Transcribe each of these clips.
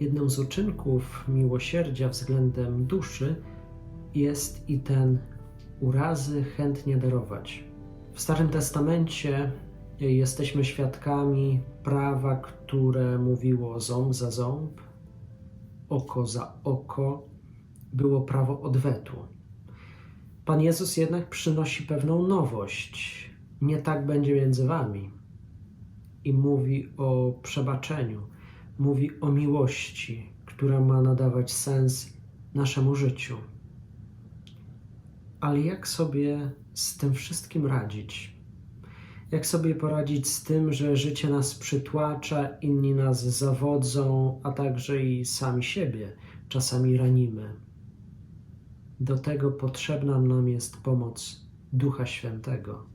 Jednym z uczynków miłosierdzia względem duszy jest i ten urazy chętnie darować. W Starym Testamencie jesteśmy świadkami prawa, które mówiło ząb za ząb, oko za oko, było prawo odwetu. Pan Jezus jednak przynosi pewną nowość. Nie tak będzie między wami. I mówi o przebaczeniu, mówi o miłości, która ma nadawać sens naszemu życiu. Ale jak sobie z tym wszystkim radzić? Jak sobie poradzić z tym, że życie nas przytłacza, inni nas zawodzą, a także i sami siebie czasami ranimy? Do tego potrzebna nam jest pomoc Ducha Świętego,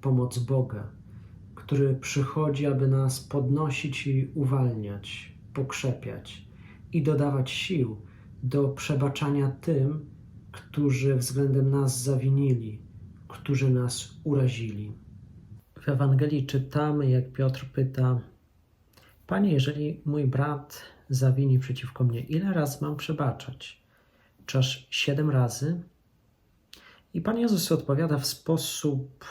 pomoc Boga, który przychodzi, aby nas podnosić i uwalniać, pokrzepiać i dodawać sił do przebaczania tym, którzy względem nas zawinili, którzy nas urazili. W Ewangelii czytamy, jak Piotr pyta: Panie, jeżeli mój brat zawini przeciwko mnie, ile razy mam przebaczać? Czy aż siedem razy? I Pan Jezus odpowiada w sposób,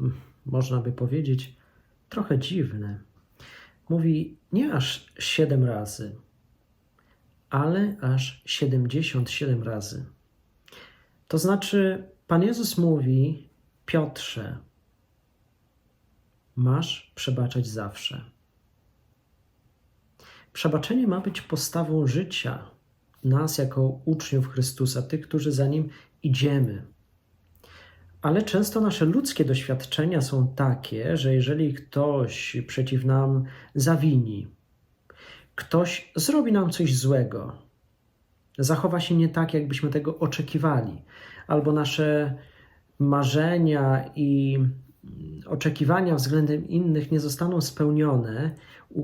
mm, można by powiedzieć, trochę dziwny. Mówi nie aż siedem razy, ale aż siedemdziesiąt siedem razy. To znaczy, Pan Jezus mówi, Piotrze, masz przebaczać zawsze. Przebaczenie ma być postawą życia nas jako uczniów Chrystusa, tych, którzy za Nim idziemy. Ale często nasze ludzkie doświadczenia są takie, że jeżeli ktoś przeciw nam zawini, ktoś zrobi nam coś złego, zachowa się nie tak, jakbyśmy tego oczekiwali, albo nasze marzenia i oczekiwania względem innych nie zostaną spełnione,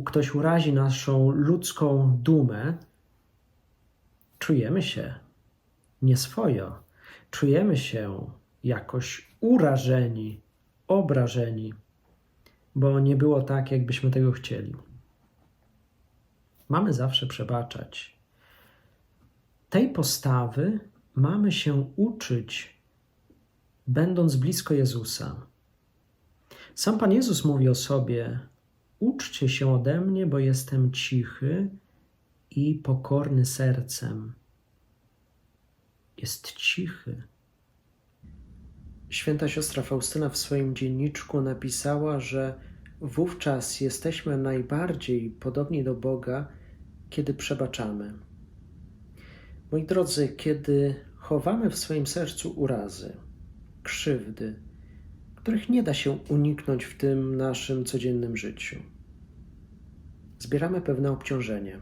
ktoś urazi naszą ludzką dumę, czujemy się nieswojo, czujemy się jakoś urażeni, obrażeni, bo nie było tak, jakbyśmy tego chcieli. Mamy zawsze przebaczać. Tej postawy mamy się uczyć, będąc blisko Jezusa. Sam Pan Jezus mówi o sobie: Uczcie się ode mnie, bo jestem cichy i pokorny sercem. Jest cichy. Święta siostra Faustyna w swoim dzienniczku napisała, że wówczas jesteśmy najbardziej podobni do Boga, kiedy przebaczamy. Moi drodzy, kiedy chowamy w swoim sercu urazy, krzywdy, których nie da się uniknąć w tym naszym codziennym życiu, zbieramy pewne obciążenie,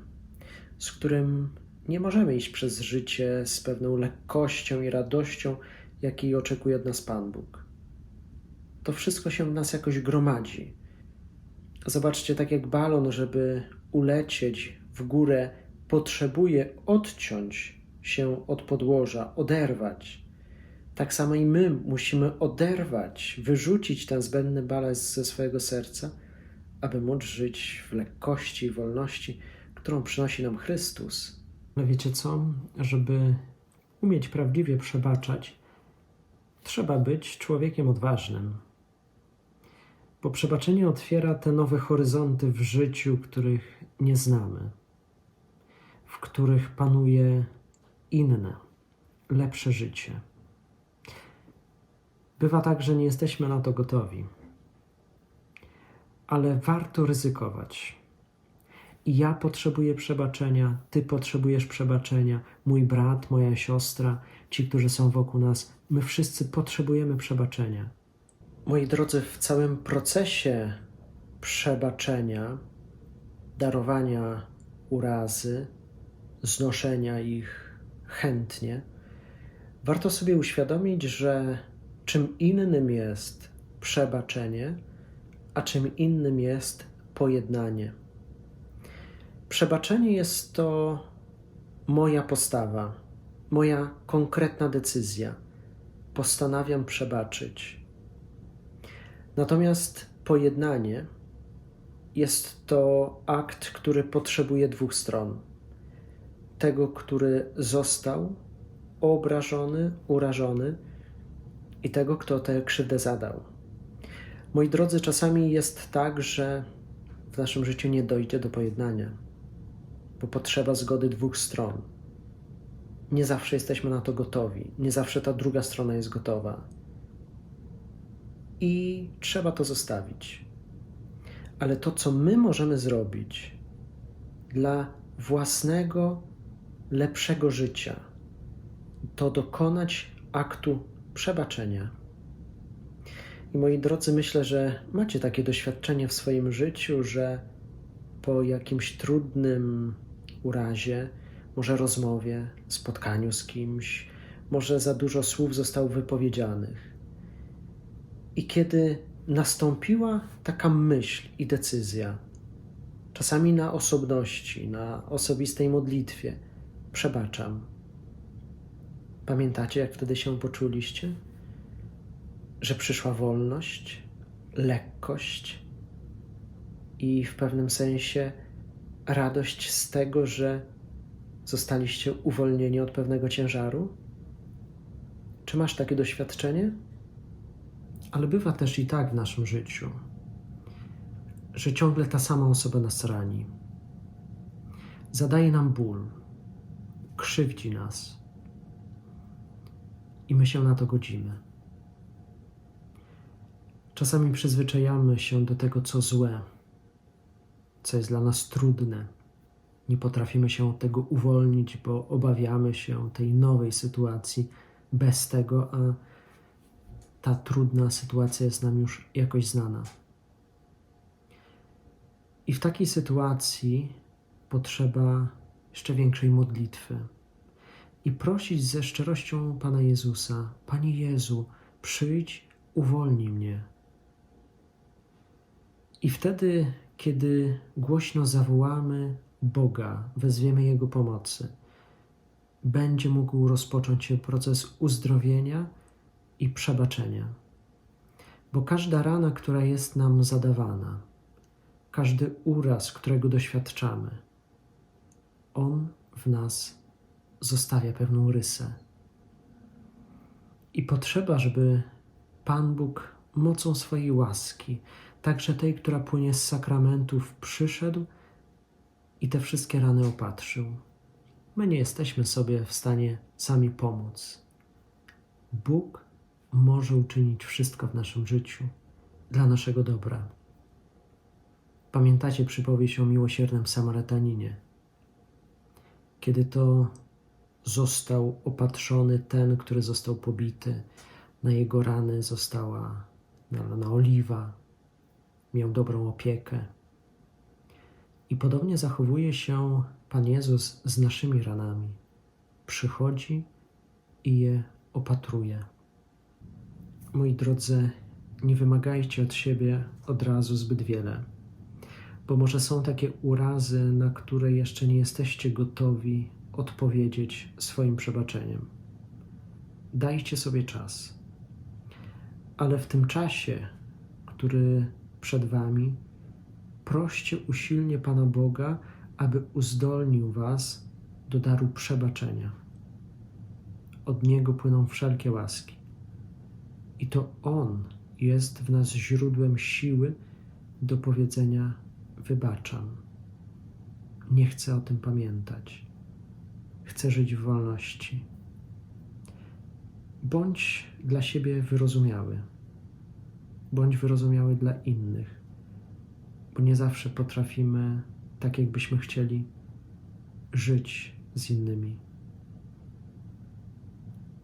z którym nie możemy iść przez życie z pewną lekkością i radością, jakiej oczekuje od nas Pan Bóg. To wszystko się w nas jakoś gromadzi. Zobaczcie, tak jak balon, żeby ulecieć w górę, potrzebuje odciąć się od podłoża, oderwać. Tak samo i my musimy oderwać, wyrzucić ten zbędny balast ze swojego serca, aby móc żyć w lekkości i wolności, którą przynosi nam Chrystus. Ale wiecie co? Żeby umieć prawdziwie przebaczać, trzeba być człowiekiem odważnym. Bo przebaczenie otwiera te nowe horyzonty w życiu, których nie znamy, w których panuje inne, lepsze życie. Bywa tak, że nie jesteśmy na to gotowi, ale warto ryzykować. I ja potrzebuję przebaczenia, ty potrzebujesz przebaczenia, mój brat, moja siostra, ci, którzy są wokół nas, my wszyscy potrzebujemy przebaczenia. Moi drodzy, w całym procesie przebaczenia, darowania urazy, znoszenia ich chętnie, warto sobie uświadomić, że czym innym jest przebaczenie, a czym innym jest pojednanie. Przebaczenie jest to moja postawa, moja konkretna decyzja. Postanawiam przebaczyć. Natomiast pojednanie jest to akt, który potrzebuje dwóch stron. Tego, który został obrażony, urażony i tego, kto tę krzywdę zadał. Moi drodzy, czasami jest tak, że w naszym życiu nie dojdzie do pojednania, bo potrzeba zgody dwóch stron. Nie zawsze jesteśmy na to gotowi, nie zawsze ta druga strona jest gotowa. I trzeba to zostawić. Ale to, co my możemy zrobić dla własnego, lepszego życia, to dokonać aktu przebaczenia. I moi drodzy, myślę, że macie takie doświadczenie w swoim życiu, że po jakimś trudnym urazie, może rozmowie, spotkaniu z kimś, może za dużo słów zostało wypowiedzianych. I kiedy nastąpiła taka myśl i decyzja, czasami na osobności, na osobistej modlitwie, przebaczam. Pamiętacie, jak wtedy się poczuliście? Że przyszła wolność, lekkość i w pewnym sensie radość z tego, że zostaliście uwolnieni od pewnego ciężaru? Czy masz takie doświadczenie? Ale bywa też i tak w naszym życiu, że ciągle ta sama osoba nas rani. Zadaje nam ból, krzywdzi nas i my się na to godzimy. Czasami przyzwyczajamy się do tego, co złe, co jest dla nas trudne. Nie potrafimy się od tego uwolnić, bo obawiamy się tej nowej sytuacji bez tego, a ta trudna sytuacja jest nam już jakoś znana. I w takiej sytuacji potrzeba jeszcze większej modlitwy i prosić ze szczerością Pana Jezusa: Panie Jezu, przyjdź, uwolnij mnie. I wtedy, kiedy głośno zawołamy Boga, wezwiemy Jego pomocy, będzie mógł rozpocząć się proces uzdrowienia i przebaczenia. Bo każda rana, która jest nam zadawana, każdy uraz, którego doświadczamy, on w nas zostawia pewną rysę. I potrzeba, żeby Pan Bóg mocą swojej łaski, także tej, która płynie z sakramentów, przyszedł i te wszystkie rany opatrzył. My nie jesteśmy sobie w stanie sami pomóc. Bóg może uczynić wszystko w naszym życiu dla naszego dobra. Pamiętacie przypowieść o miłosiernym Samarytaninie? Kiedy to został opatrzony ten, który został pobity, na jego rany została nalana oliwa, miał dobrą opiekę. I podobnie zachowuje się Pan Jezus z naszymi ranami. Przychodzi i je opatruje. Moi drodzy, nie wymagajcie od siebie od razu zbyt wiele, bo może są takie urazy, na które jeszcze nie jesteście gotowi odpowiedzieć swoim przebaczeniem. Dajcie sobie czas, ale w tym czasie, który przed Wami, proście usilnie Pana Boga, aby uzdolnił Was do daru przebaczenia. Od Niego płyną wszelkie łaski. I to On jest w nas źródłem siły do powiedzenia: Wybaczam. Nie chcę o tym pamiętać. Chcę żyć w wolności. Bądź dla siebie wyrozumiały. Bądź wyrozumiały dla innych, bo nie zawsze potrafimy, tak jakbyśmy chcieli, żyć z innymi.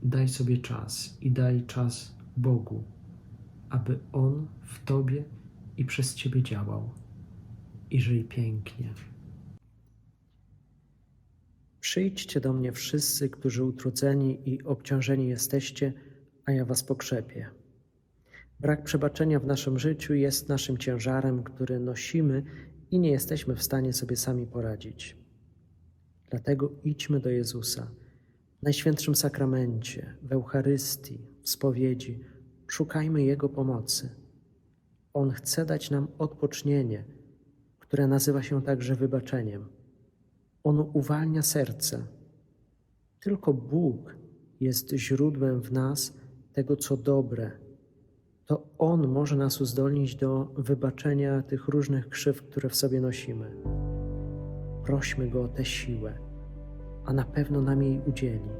Daj sobie czas i daj czas Bogu, aby On w Tobie i przez Ciebie działał. I żyj pięknie. Przyjdźcie do mnie wszyscy, którzy utrudzeni i obciążeni jesteście, a ja Was pokrzepię. Brak przebaczenia w naszym życiu jest naszym ciężarem, który nosimy i nie jesteśmy w stanie sobie sami poradzić. Dlatego idźmy do Jezusa w Najświętszym Sakramencie, w Eucharystii, w spowiedzi. Szukajmy Jego pomocy. On chce dać nam odpocznienie, które nazywa się także wybaczeniem. Ono uwalnia serce. Tylko Bóg jest źródłem w nas tego, co dobre. To On może nas uzdolnić do wybaczenia tych różnych krzywd, które w sobie nosimy. Prośmy Go o tę siłę, a na pewno nam jej udzieli.